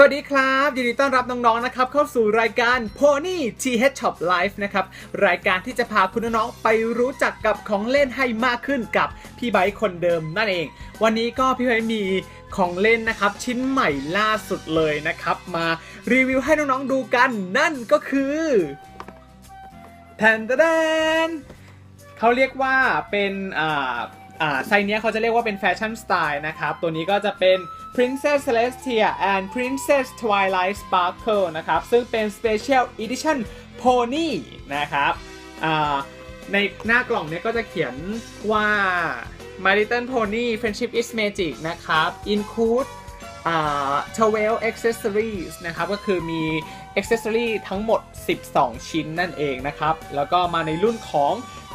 สวัสดีครับยินดีต้อนรับน้องๆนะครับเข้าสู่รายการ Pony TH Shop Life นะครับรายการที่จะพาคุณน้องไปรู้จักกับของเล่นให้มากขึ้นกับพี่ไบค์คนเดิมนั่นเอง วันนี้ก็พี่ไบค์มีของเล่นนะครับชิ้นใหม่ล่าสุดเลยนะครับ มารีวิวให้น้องๆดูกันนั่นก็คือแทนตะแดนเขาเรียกว่าเป็นอ่า อ่าไซส์เนี้ยเขาจะเรียกว่าเป็นแฟชั่นสไตล์นะครับ ตัวนี้ก็จะเป็น Princess Celestia and Princess Twilight Sparkle นะครับ ซึ่งเป็น Special Edition Pony นะครับอ่าในหน้ากล่องเนี้ยก็จะเขียนว่า My Little Pony Friendship is Magic นะครับ include อ่า12 accessories นะครับก็คือมี accessory ทั้งหมด 12 ชิ้นนั่นเองนะครับ แล้วก็มาในรุ่นของ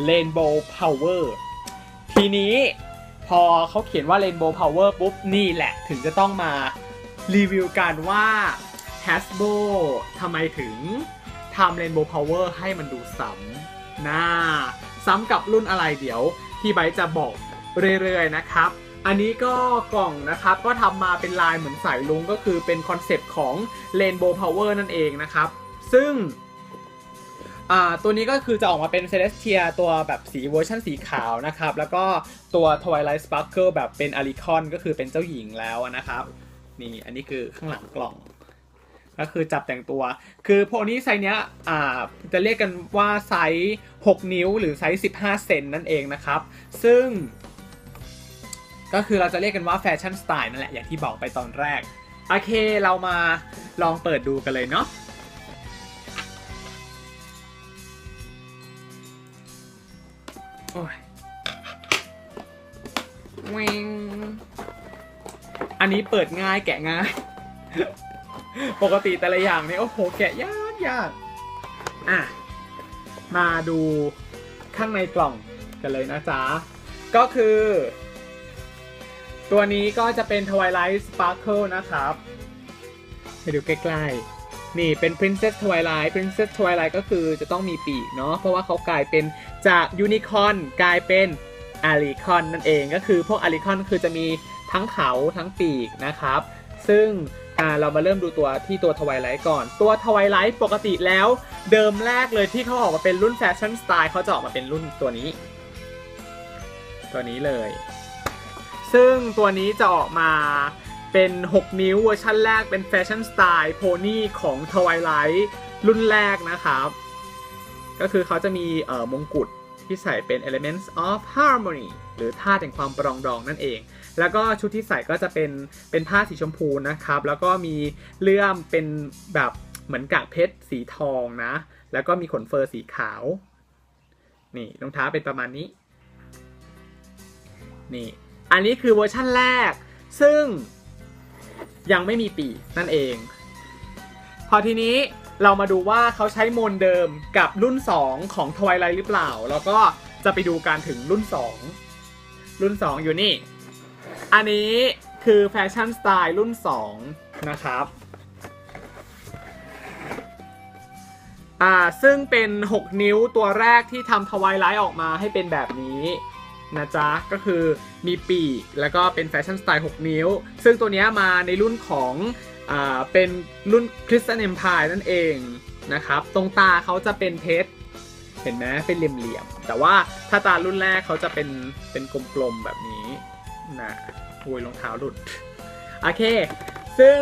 Rainbow Power ทีนี้พอเขาเขียนว่า Rainbow Power ปุ๊บ นี่แหละถึงจะต้องมารีวิวกันว่า Hasbro ทำไมถึงทำ Rainbow Power ให้มันดูซ้ำน่าซ้ำกับรุ่นอะไรเดี๋ยวพี่ไบจะบอกเรื่อยๆนะครับ อันนี้ก็กล่องนะครับ ก็ทำมาเป็นลายเหมือนสายลุงก็คือเป็นคอนเซปต์ของ Rainbow Power นั่นเองนะครับ ซึ่ง อ่าตัวนี้ก็คือจะออกมาเป็น Celestia ตัวแบบสีเวอร์ชันสีขาวนะครับ แล้วก็ตัว Twilight Sparkle แบบเป็น a l i c o n ก็คือเป็นเจ้าหญิงแล้วนะครับ นี่อันนี้คือข้างหลังกล่องก็คือจับแต่งตัว คือพวกนี้ไซส์เนี้ยอ่าจะเรียกกันว่าไซส์ 6 นิ้วหรือไซส์ 15 เซนนั่นเองนะครับ ซึ่ง ก็คือเราจะเรียกกันว่าแฟชั่นสไตล์นั่นแหละ อย่างที่บอกไปตอนแรก โอเคเรามาลองเปิดดูกันเลยเนาะ โอ้ยเวงอันนี้เปิดง่ายแกะง่าย ปกติแต่ละอย่างเนี่ยโอ้โหแกะยากยากอะ มาดูข้างในกล่องกันเลยนะจ๊ะ ก็คือ ตัวนี้ก็จะเป็น Twilight Sparkle นะครับ ไปดูใกล้ๆ นี่เป็น Princess Twilight Princess Twilight ก็คือจะต้องมีปีกเนาะเพราะว่าเขากลายเป็นจากยูนิคอ n กลายเป็นอาริคอนนั่นเองก็คือพวกอาริคอนคือจะมีทั้งเขาทั้งปีกนะครับ ซึ่งเรามาเริ่มดูตัวที่ตัวทวายไลท์ก่อน ตัวทวายไลท์ปกติแล้วเดิมแรกเลยที่เขาออกมาเป็นรุ่นแฟชั่นสไตล์เขาจะออกมาเป็นรุ่นตัวนี้ ตัวนี้เลย ซึ่งตัวนี้จะออกมา เป็น 6 นิ้วเวอร์ชันแรกเป็นแฟชั่นสไตล์โพนี่ของ Twilight รุ่นแรกนะครับ ก็คือเขาจะมีเอ่อมงกุฎที่ใส่เป็น Elements of Harmony หรือธาแห่งความปรองดองนั่นเอง แล้วก็ชุดที่ใส่ก็จะเป็นเป็นผ้าสีชมพูนะครับ แล้วก็มีเลื่อมเป็นแบบเหมือนกากเพชรสีทองนะ แล้วก็มีขนเฟอร์สีขาว นี่รองเท้าเป็นประมาณนี้ นี่ อันนี้คือเวอร์ชั่นแรก ซึ่ง ยังไม่มีปีกนั่นเอง พอทีนี้เรามาดูว่าเขาใช้โมนเดิมกับรุ่น 2 ของ Twilight หรือเปล่า แล้วก็จะไปดูการถึงรุ่น 2 รุ่น 2 อยู่นี่ อันนี้คือแฟชั่นสไตล์รุ่น 2 นะครับอ่าซึ่งเป็น 6 นิ้วตัวแรกที่ทำทวายไลท์ออกมาให้เป็นแบบนี้ นะจ๊ะ ก็คือมีปีกแล้วก็เป็นแฟชั่นสไตล์ 6 นิ้ว ซึ่งตัวนี้มาในรุ่นของอ่าเป็นรุ่น Christian Empire นั่นเองนะครับ ตรงตาเขาจะเป็นเพชรเห็นไหมเป็นเหลี่ยมๆ แต่ว่าถ้าตารุ่นแรกเขาจะเป็นเป็นกลมๆแบบนี้นะโอ้ยรองเท้าหลุด โอเค ซึ่ง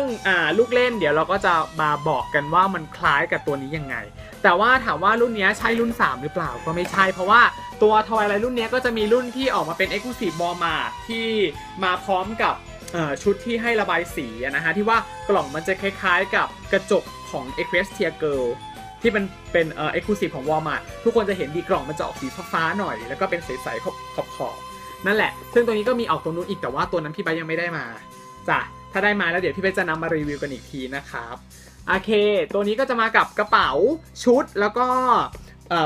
ลูกเล่นเดี๋ยวเราก็จะมาบอกกันว่ามันคล้ายกับตัวนี้ยังไง แต่ว่าถามว่ารุ่นนี้ใช่รุ่น 3 หรือเปล่าก็ไม่ใช่เพราะว่า ตัวทวายไลรุ่นนี้ก็จะมีรุ่นที่ออกมาเป็น Exclusive Walmart ที่มาพร้อมกับชุดที่ให้ระบายสีนะฮะที่ว่ากล่องมันจะคล้ายๆ กับกระจกของ e q u e s t i a Girl ที่มันเป็นเอ่อ Exclusive ของ Walmart ทุกคนจะเห็นดีกล่องมันจะออกสีฟ้าๆหน่อย แล้วก็เป็นใสๆขอบๆนั่นแหละ ซึ่งตัวนี้ก็มีออกตัวนู้นอีกแต่ว่าตัวนั้นพี่ใบยังไม่ได้มาจ้ะถ้าได้มาแล้วเดี๋ยวพี่ใบจะนำมารีวิวกันอีกทีนะครับโอเค ตัวนี้ก็จะมากับกระเป๋าชุดแล้วก็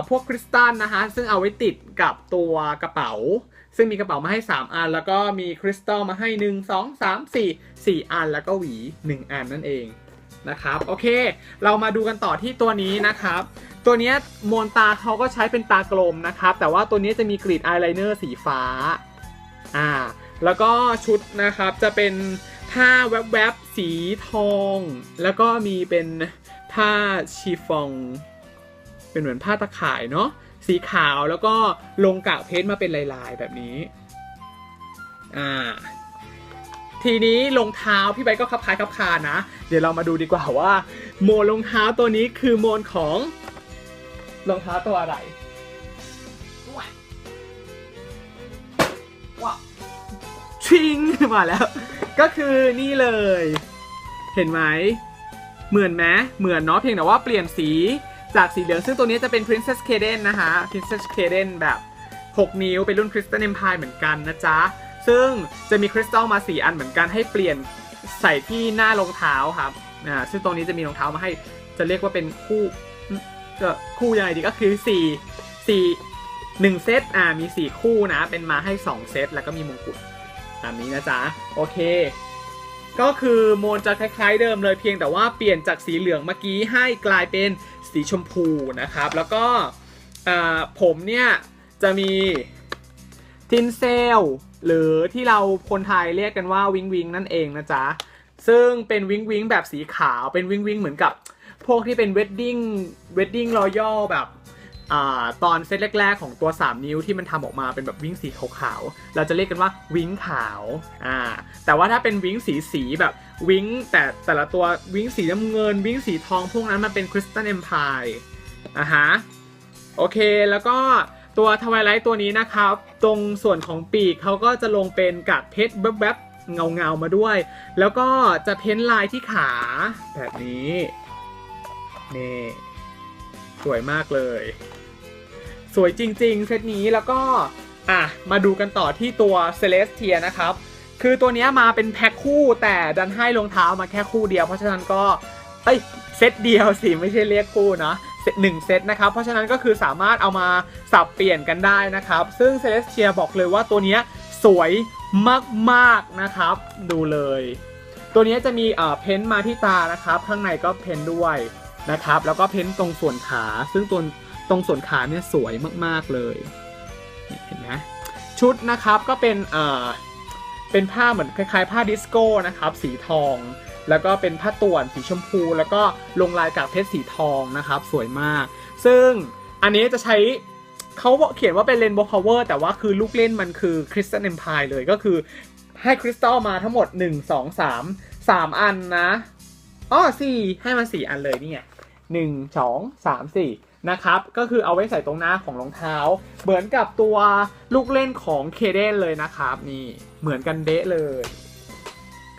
พวกคริสตัลนะฮะซึ่งเอาไว้ติดกับตัวกระเป๋า ซึ่งมีกระเป๋ามาให้ 3 อัน แล้วก็มีคริสตัลมาให้ 1 2 3 4 4 อัน แล้วก็หวี 1 อันนั่นเองนะครับโอเค เรามาดูกันต่อที่ตัวนี้นะครับ ตัวนี้มวลตาเขาก็ใช้เป็นตากลมนะครับ แต่ว่าตัวนี้จะมีกรีดอายไลเนอร์สีฟ้าอ่าแล้วก็ชุดนะครับจะเป็นผ้าแวบๆสีทอง แล้วก็มีเป็นผ้าชีฟอง เป็นเหมือนผ้าตะข่ายเนาะสีขาวแล้วก็ลงกากเพชรมาเป็นลายๆแบบนี้อ่าทีนี้รองเท้าพี่ใบก็คับคล้ายคับคานะ เดี๋ยวเรามาดูดีกว่าว่า โมนรองเท้าตัวนี้คือโมนของรองเท้าตัวอะไรว้าวชิงมาแล้ว ก็คือนี่เลย เห็นไหมเหมือนไหมเหมือนเนาะเพียงแต่ว่าเปลี่ยนสี จากสีเหลืองซึ่งตัวนี้จะเป็น Princess Caden นะคะ Princess Caden แบบ 6 นิ้ว เป็นรุ่น Crystal Empire เหมือนกันนะจ๊ะ ซึ่งจะมีคริสตัลมา 4 อันเหมือนกันให้เปลี่ยนใส่ที่หน้ารองเท้าครับอ่าซึ่งตรงนี้จะมีรองเท้ามาให้จะเรียกว่าเป็นคู่ก็คู่ยังไงดีก็คือ 4 4 1เซตอ่ามี 4 คู่นะ เป็นมาให้ 2 เซต แล้วก็มีมงกุฎตามนี้นะจ๊ะ โอเค ก็คือโมนจะคล้ายๆเดิมเลยเพียงแต่ว่าเปลี่ยนจากสีเหลืองเมื่อกี้ให้กลายเป็น สีชมพูนะครับ แล้วก็ผมเนี่ยจะมีทินเซลหรือที่เราคนไทยเรียกกันว่าวิงวิงนั่นเองนะจ๊ะ ซึ่งเป็นวิงวิงแบบสีขาวเป็นวิงวิงเหมือนกับพวกที่เป็นเวดดิ้งเวดดิ้งรอยัลแบบ ตอนเซตแรก ๆ ของตัว 3 นิ้วที่มันทำออกมาเป็นแบบวิงสีขาวๆ เราจะเรียกกันว่าวิงขาวอ่าแต่ว่าถ้าเป็นวิงสีสีแบบวิงแต่แต่ละตัววิงสีน้ำเงิน วิงสีทองพวกนั้นมันเป็นคริสตัลเอ็มพายอะฮะโอเคแล้วก็ตัวทวายไลท์ตัวนี้นะครับ ตรงส่วนของปีกเขาก็จะลงเป็นกากเพชรแวบๆเงาเงาๆมาด้วย แล้วก็จะเพ้นลายที่ขาแบบนี้นี่สวยมากเลย สวยจริง ๆ เซตนี้แล้วก็อะมาดูกันต่อที่ตัว Celestia นะครับ คือตัวนี้มาเป็นแพ็คคู่แต่ดันให้รองเท้ามาแค่คู่เดียว เพราะฉะนั้นก็เอ้ยเซตเดียวสิไม่ใช่เรียกคู่นะเซตหนึ่งเซตนะครับ เพราะฉะนั้นก็คือสามารถเอามาสับเปลี่ยนกันได้นะครับ ซึ่ง Celestia บอกเลยว่าตัวนี้สวยมากๆนะครับ ดูเลย ตัวนี้จะมีเอ่อเพ้นท์มาที่ตานะครับ ข้างในก็เพ้นท์ด้วยนะครับ แล้วก็เพ้นท์ตรงส่วนขา ซึ่งตัว ตรงส่วนขาเนี่ยสวยมากๆเลยเห็นไหมชุดนะครับก็เป็นเอ่อเป็นผ้าเหมือนคล้ายๆ ผ้าดิสโก้นะครับสีทอง แล้วก็เป็นผ้าต่วนสีชมพู แล้วก็ลงลายกากเพชรสีทองนะครับ สวยมาก ซึ่งอันนี้จะใช้เขาเขียนว่าเป็น Rainbow Power แต่ว่าคือลูกเล่นมันคือ Crystal Empire เลยก็คือให้คริสตัลมาทั้งหมด 1 2 3 3 อันนะอ๋อ4ให้มา 4 อันเลยนี่ไง1 2 3 4 นะครับ ก็คือเอาไว้ใส่ตรงหน้าของรองเท้า เหมือนกับตัวลูกเล่นของเคเดนเลยนะครับ นี่เหมือนกันเดะเลย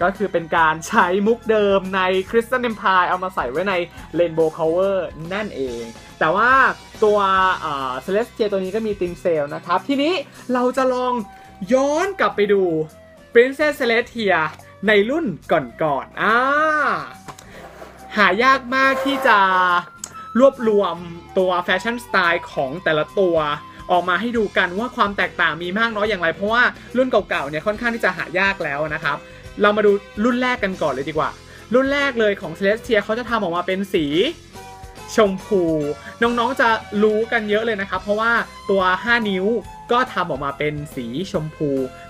ก็คือเป็นการใช้มุกเดิมใน Crystal Empire เอามาใส่ไว้ใน Rainbow Power นั่นเอง แต่ว่าตัวเอ่อ Celestia ตัวนี้ก็มีติมเซลนะครับ ทีนี้เราจะลองย้อนกลับไปดู Princess Celestia ในรุ่นก่อนๆ อ่า หายากมากที่จะ รวบรวมตัวแฟชั่นสไตล์ของแต่ละตัวออกมาให้ดูกันว่าความแตกต่างมีมากน้อยอย่างไร เพราะว่ารุ่นเก่าๆเนี่ยค่อนข้างที่จะหายากแล้วนะครับ เรามาดูรุ่นแรกกันก่อนเลยดีกว่า รุ่นแรกเลยของ Celestia เขาจะทำออกมาเป็นสีชมพู น้องๆจะรู้กันเยอะเลยนะครับ เพราะว่าตัว 5 นิ้วก็ทำออกมาเป็นสีชมพู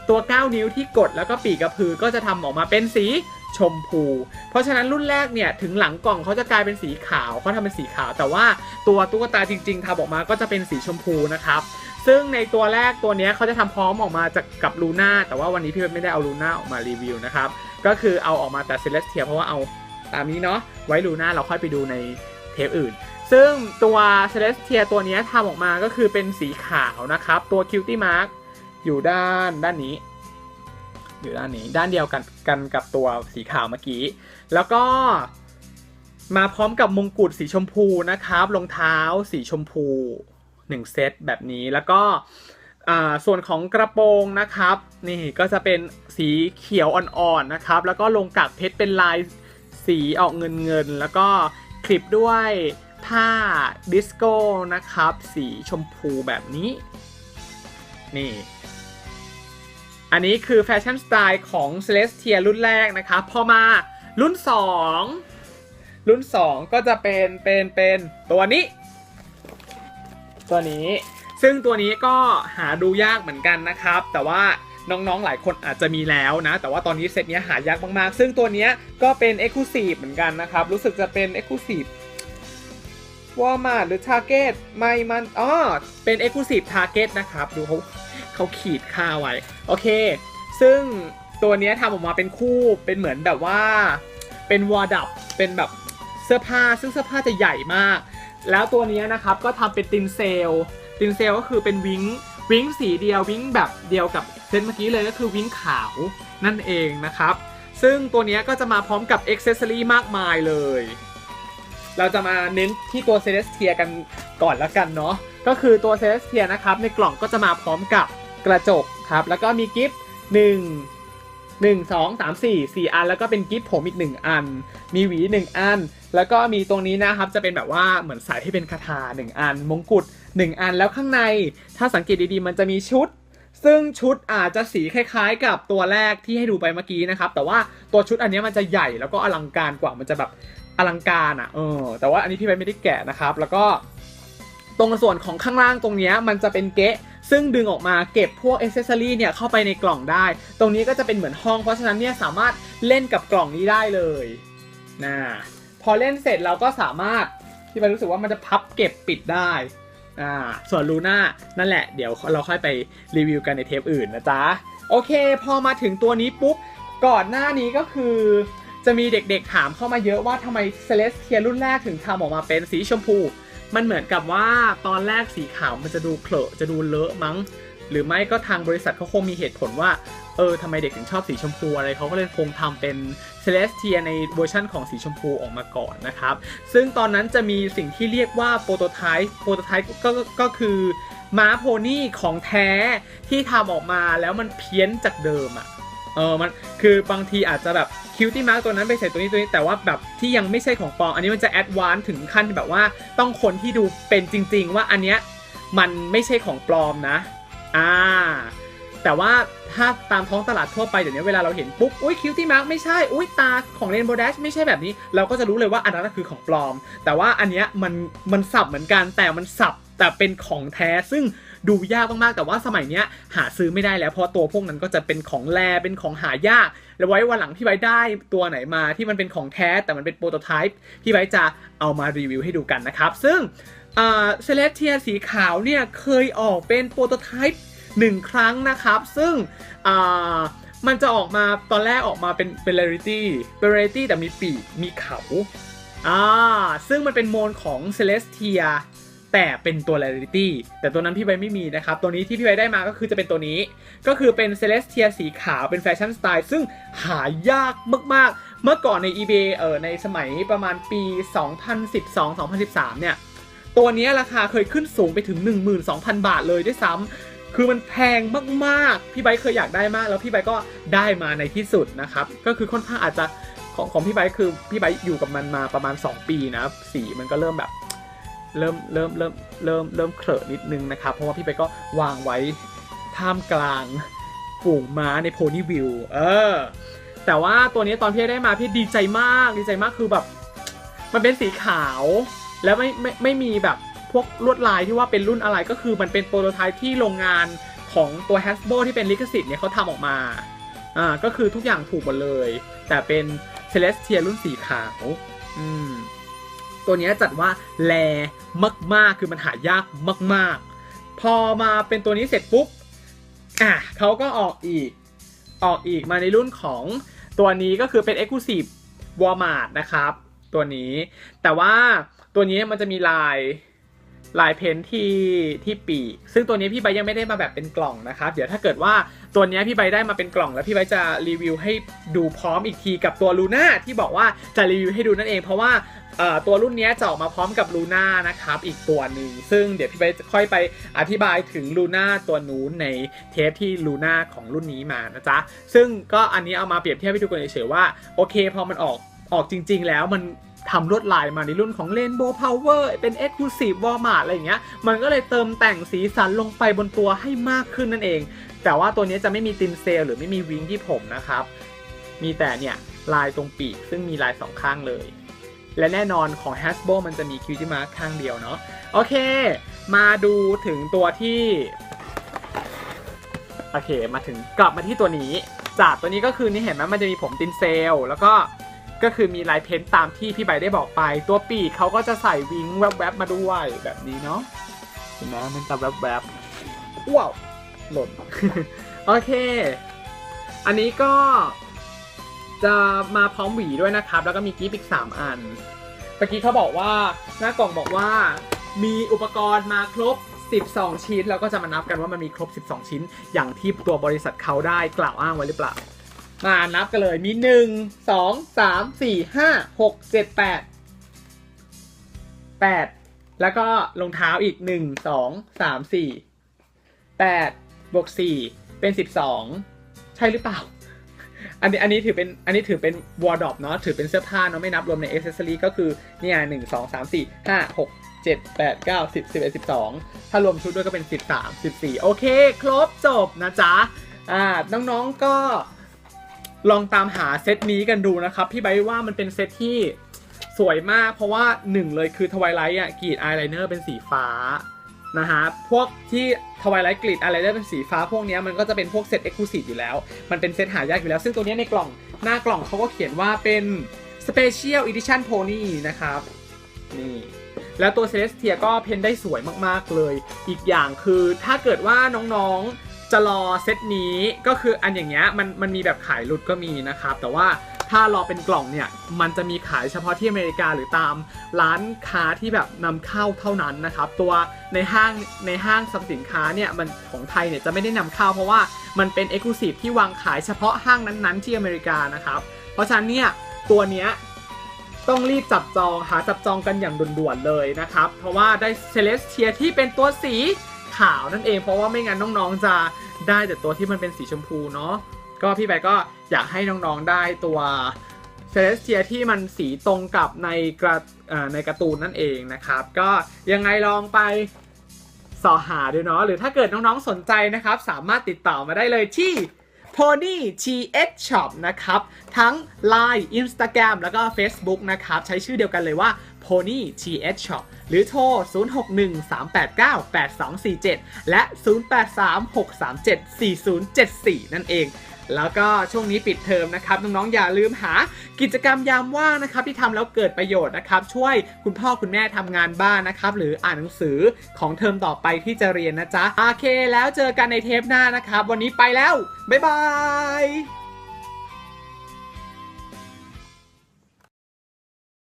ตัว 9 นิ้วที่กดแล้วก็ปีกกระพือก็จะทำออกมาเป็นสี ชมพู เพราะฉะนั้นรุ่นแรกเนี่ยถึงหลังกล่องเขาจะกลายเป็นสีขาวเขาทำเป็นสีขาว แต่ว่าตัวตุ๊กตาจริง ๆทำออกมาก็จะเป็นสีชมพูนะครับซึ่งในตัวแรกตัวนี้เขาจะทำพร้อมออกมาจากกับลูน่าแต่ว่าวันนี้พี่เว็บไม่ได้เอาลูน่าออกมารีวิวนะครับก็คือเอาออกมาแต่เซเลสเทียเพราะว่าเอาตามนี้เนาะไว้ลูน่าเราค่อยไปดูในเทปอื่น ซึ่งตัวเซเลสเทียตัวนี้ยทำออกมาก็คือเป็นสีขาวนะครับ ตัวคิวตี้มาร์กอยู่ด้านด้านนี้ อยู่ด้านนี้ ด้านเดียวกันกันกับตัวสีขาวเมื่อกี้ แล้วก็มาพร้อมกับมงกุฎสีชมพูนะครับรองเท้าสีชมพู 1 เซตแบบนี้แล้วก็ส่วนของกระโปรงนะครับ นี่ก็จะเป็นสีเขียวอ่อนๆนะครับ แล้วก็ลงกากเพชรเป็นลายสีออกเงินเงินๆแล้วก็คลิปด้วยผ้าดิสโก้นะครับ สีชมพูแบบนี้ นี่ อันนี้คือแฟชั่นสไตล์ของ Celestia รุ่นแรกนะครับพอมารุ่น 2 รุ่น 2 ก็จะเป็นเป็นเป็นตัวนี้ ตัวนี้ ซึ่งตัวนี้ก็หาดูยากเหมือนกันนะครับ แต่ว่าน้องๆ หลายคนอาจจะมีแล้วนะ แต่ว่าตอนนี้เซตเนี้ยหายากมากๆ ซึ่งตัวเนี้ยก็เป็น Exclusive เหมือนกันนะครับ รู้สึกจะเป็น Exclusive วอลมาร์หรือ Target ไม่มันอ๋อเป็น Exclusive Target นะครับ ดูเขา เขาขีดค่าไว้ โอเค ซึ่งตัวนี้ทำออกมาเป็นคู่เป็นเหมือนแบบว่า เป็นวอร์ดับเป็นแบบเสื้อผ้าซึ่งเสื้อผ้าจะใหญ่มาก แล้วตัวนี้นะครับก็ทำเป็นตินเซลตินเซลก็คือเป็นวิงวิงสีเดียววิงแบบเดียวกับเซตเมื่อกี้เลยก็คือวิงขาวนั่นเองนะครับ ซึ่งตัวนี้ก็จะมาพร้อมกับอ็อกเซสซอรี่มากมายเลย เราจะมาเน้นที่ตัวเซเลสเทียกันก่อนละกันเนาะก็คือตัวเซเลสเทียนะครับในกล่องก็จะมาพร้อมกับ กระจกครับ แล้วก็มีกิฟต์หนึ่งหนึ่งสองสามสี่สี่อัน แล้วก็เป็นกิฟต์ผมอีกหนึ่งอัน มีหวีหนึ่งอัน แล้วก็มีตรงนี้นะครับจะเป็นแบบว่าเหมือนสายที่เป็นคาถาหนึ่งอัน มงกุฎหนึ่งอันแล้วข้างใน ถ้าสังเกตดีๆ มันจะมีชุด ซึ่งชุดอาจจะสีคล้ายๆ กับตัวแรกที่ให้ดูไปเมื่อกี้นะครับ แต่ว่าตัวชุดอันนี้มันจะใหญ่แล้วก็อลังการกว่ามันจะแบบอลังการอะเออแต่ว่าอันนี้พี่ไปไม่ได้แกะนะครับ แล้วก็ตรงส่วนของข้างล่างตรงนี้มันจะเป็นเกะ ซึ่งดึงออกมาเก็บพวกเอเซสซอรี่เนี่ยเข้าไปในกล่องได้ ตรงนี้ก็จะเป็นเหมือนห้อง เพราะฉะนั้นเนี่ยสามารถเล่นกับกล่องนี้ได้เลยนะพอเล่นเสร็จเราก็สามารถที่ไปรู้สึกว่ามันจะพับเก็บปิดได้อ่าส่วนลูน่านั่นแหละเดี๋ยวเราค่อยไปรีวิวกันในเทปอื่นนะจ๊ะโอเค พอมาถึงตัวนี้ปุ๊บก่อนหน้านี้ก็คือ จะมีเด็กๆถามเข้ามาเยอะว่าทำไมเซเลสเทียรุ่นแรกถึงทำออกมาเป็นสีชมพู มันเหมือนกับว่าตอนแรกสีขาวมันจะดูเคลอะจะดูเลอะมั้ง หรือไม่ก็ทางบริษัทเขาคงมีเหตุผลว่า เออทำไมเด็กถึงชอบสีชมพูอะไรเขาก็เลยคงทำเป็น Celestia ในเวอร์ชั่นของสีชมพูออกมาก่อนนะครับ ซึ่งตอนนั้นจะมีสิ่งที่เรียกว่าโปรโตไทป์โปรโตไทป์ก็ก็ก็คือม้าโพนี่ของแท้ที่ทำออกมาแล้วมันเพี้ยนจากเดิมอะ เออมันคือบางทีอาจจะแบบคิวที่มาร์กตัวนั้นไปใส่ตัวนี้ตัวนี้แต่ว่าแบบที่ยังไม่ใช่ของปลอมอันนี้มันจะแอดวานซ์ถึงขั้นแบบว่าต้องคนที่ดูเป็นจริง ๆ ว่าอันเนี้ยมันไม่ใช่ของปลอมนะอ่าแต่ว่าถ้าตามท้องตลาดทั่วไปเดี๋ยวนี้เวลาเราเห็นปุ๊บอุ้ยคิวที่มาร์กไม่ใช่อุ้ยตาของเรนโบว์แดชไม่ใช่แบบนี้ เราก็จะรู้เลยว่าอันนั้นคือของปลอม แต่ว่าอันเนี้ยมันมันสับเหมือนกันแต่มันสับแต่เป็นของแท้ซึ่ง ดูยากมากๆ แต่ว่าสมัยเนี้ยหาซื้อไม่ได้แล้วเพราะตัวพวกนั้นก็จะเป็นของแรเป็นของหายาก แล้วไว้วันหลังพี่ไว้ได้ตัวไหนมาที่มันเป็นของแท้แต่มันเป็นโปรโตไทป์พี่ไว้จะเอามารีวิวให้ดูกันนะครับ ซึ่งเซเลสเทียสีขาวเนี่ยเคยออกเป็นโปรโตไทป์หนึ่งครั้งนะครับ ซึ่งมันจะออกมาตอนแรกออกมาเป็นเป็นเรลิตี้เป็นเรลิตี้แต่มีปีกมีเขาอ่าซึ่งมันเป็นโมนของเซเลสเทีย แต่เป็นตัว Rarity แต่ตัวนั้นพี่ใบไม่มีนะครับ ตัวนี้ที่พี่ใบได้มาก็คือจะเป็นตัวนี้ ก็คือเป็น Celestia สีขาวเป็นแฟชั่นสไตล์ซึ่งหายากมาก ๆ เมื่อก่อนใน eBay เออในสมัยประมาณปี 2012-2013 เนี่ย ตัวนี้ราคาเคยขึ้นสูงไปถึง 12,000 บาทเลยด้วยซ้ำคือมันแพงมาก ๆ พี่ใบเคยอยากได้มาก แล้วพี่ใบก็ได้มาในที่สุดนะครับ ก็คือค่อนข้างอาจจะของของพี่ใบคือพี่ใบอยู่กับมันมาประมาณ 2 ปีนะสีมันก็เริ่มแบบ เริ่มเริ่มเริ่มเริ่มเริ่มเคลอะนิดนึงนะครับ เพราะว่าพี่ไปก็วางไว้ท่ามกลางฝูงม้าในโพนี่วิวเออ แต่ว่าตัวนี้ตอนพี่ได้มาพี่ดีใจมากดีใจมากคือแบบ มันเป็นสีขาว แล้วไม่ไม่ไม่มีแบบพวกลวดลายที่ว่าเป็นรุ่นอะไรก็คือมันเป็นโปรโตไทป์ที่โรงงานของตัว h a s b o ที่เป็นลิขสิทธิ์เนี่ยเขาทำออกมา อ่า ก็คือทุกอย่างถูกหมดเลย แต่เป็น Celestia รุ่นสีขาว อืม ตัวนี้จัดว่าแลมากๆ คือมันหายากมาก ๆ พอมาเป็นตัวนี้เสร็จปุ๊บอะเขาก็ออกอีก ออกอีกมาในรุ่นของตัวนี้ก็คือเป็น Exclusive Walmart นะครับ ตัวนี้ แต่ว่าตัวนี้มันจะมีลาย ลายเพ้นที่ที่ปีก ซึ่งตัวนี้พี่ใบยังไม่ได้มาแบบเป็นกล่องนะครับ เดี๋ยวถ้าเกิดว่าตัวนี้พี่ใบได้มาเป็นกล่อง แล้วพี่ใบจะรีวิวให้ดูพร้อมอีกทีกับตัวลูน่าที่บอกว่าจะรีวิวให้ดูนั่นเอง เพราะว่าตัวรุ่นนี้จะออกมาพร้อมกับลูน่านะครับอีกตัวหนึ่งซึ่งเดี๋ยวพี่ไปจะค่อยไปอธิบายถึงลูน่าตัวนู้นในเทปที่ลูน่าของรุ่นนี้มานะจ๊ะซึ่งก็อันนี้เอามาเปรียบเทียบให้ดูกันเฉยๆว่าโอเคพอมันออกออกจริง ๆ แล้วมัน ทำลวดลายมาในรุ่นของ Rainbow Power เป็น Exclusive Walmart อะไรอย่างเงี้ย มันก็เลยเติมแต่งสีสันลงไปบนตัวให้มากขึ้นนั่นเอง แต่ว่าตัวนี้จะไม่มีตินเซลหรือไม่มีวิงที่ผมนะครับ มีแต่เนี่ยลายตรงปีกซึ่งมีลายสองข้างเลย และแน่นอนของ Hasbro มันจะมีคิวที่มาข้างเดียวเนาะ โอเค มาดูถึงตัวที่โอเค มาถึงกลับมาที่ตัวนี้ จากตัวนี้ก็คือนี่เห็นไหมมันจะมีผมตินเซล แล้วก็ ก็คือมีลายเพ้นท์ตามที่พี่ใบได้บอกไป ตัวปีกเขาก็จะใส่วิงแวบๆมาด้วยแบบนี้เนาะเห็นไหมมันจะแวบๆว้าวหล่นโอเค อันนี้ก็จะมาพร้อมหวีด้วยนะครับ แล้วก็มีกิฟต์อีก 3 อันเมื่อกี้เขาบอกว่าหน้ากล่องบอกว่ามีอุปกรณ์มาครบ 12 ชิ้น แล้วก็จะมานับกันว่ามันมีครบ 12 ชิ้น อย่างที่ตัวบริษัทเขาได้กล่าวอ้างไว้หรือเปล่า มานับกันเลยมี1 2 3 4 5 6 7 8 8แปดแปดแล้วก็รองเท้าอีก1 2 3 4 8บวก4เป็น12ใช่หรือเปล่า อันนี้อันนี้ถือเป็นอันนี้ถือเป็นวอร์ดอปเนาะถือเป็นเสื้อผ้าเนาะไม่นับรวมในเอเซอรี่ก็คือเนี่ยหนึ่งสองสามสี่ห้าหกเจ็ดแปดเก้าสิบสิบเอ็ดสิบสองถ้ารวมชุดด้วยก็เป็นสิบสามสิบสี่โอเค ครบจบนะจ๊ะอ่าน้องๆก็ ลองตามหาเซตนี้กันดูนะครับพี่ไบร์ว่ามันเป็นเซตที่สวยมากเพราะว่าหนึ่งเลยคือทวายไลท์อะกรีดอายไลเนอร์เป็นสีฟ้านะฮะพวกที่ทวายไลท์กริดอะไรได้เป็นสีฟ้าพวกนี้มันก็จะเป็นพวกเซตเอ็กซ์คลูซีฟอยู่แล้ว มันเป็นเซตหายากอยู่แล้ว ซึ่งตัวนี้ในกล่องหน้ากล่องเขาก็เขียนว่าเป็น Special Edition Pony นะครับนี่แล้วตัวเซเลสเทียก็เพ้นได้สวยมากๆเลย อีกอย่างคือถ้าเกิดว่าน้องๆ จะรอเซตนี้ก็คืออันอย่างเงี้ยมันมันมีแบบขายหลุดก็มีนะครับ แต่ว่าถ้ารอเป็นกล่องเนี่ยมันจะมีขายเฉพาะที่อเมริกาหรือตามร้านค้าที่แบบนำเข้าเท่านั้นนะครับ ตัวในห้างในห้างสรรพสินค้าเนี่ยมันของไทยเนี่ยจะไม่ได้นำเข้าเพราะว่ามันเป็นเอกลูซีฟที่วางขายเฉพาะห้างนั้นๆ ที่อเมริกานะครับ เพราะฉะนั้นเนี่ยตัวเนี้ยต้องรีบจับจองหาจับจองกันอย่างด่วนๆเลยนะครับ เพราะว่าได้เซเลสเทียที่เป็นตัวสี ขาวนั่นเอง เพราะว่าไม่งั้นน้องๆจะได้แต่ตัวที่มันเป็นสีชมพูเนาะก็พี่ใบก็อยากให้น้องๆได้ตัวเซเลสเทียที่มันสีตรงกับในกระในการ์ตูนนั่นเองนะครับ ก็ยังไงลองไปสอหาดูเนาะหรือถ้าเกิดน้องๆสนใจนะครับ สามารถติดต่อมาได้เลยที่ Pony TX Shop นะครับ ทั้ง Line Instagram แล้วก็ Facebook นะครับ ใช้ชื่อเดียวกันเลยว่า Pony TH Shop หรือโทร0613898247 และ 0836374074 นั่นเอง แล้วก็ช่วงนี้ปิดเทอมนะครับน้องๆอย่าลืมหากิจกรรมยามว่างนะครับที่ทำแล้วเกิดประโยชน์นะครับ ช่วยคุณพ่อคุณแม่ทำงานบ้านนะครับ หรืออ่านหนังสือของเทอมต่อไปที่จะเรียนนะจ๊ะโอเค แล้วเจอกันในเทปหน้านะครับ วันนี้ไปแล้วบ๊ายบาย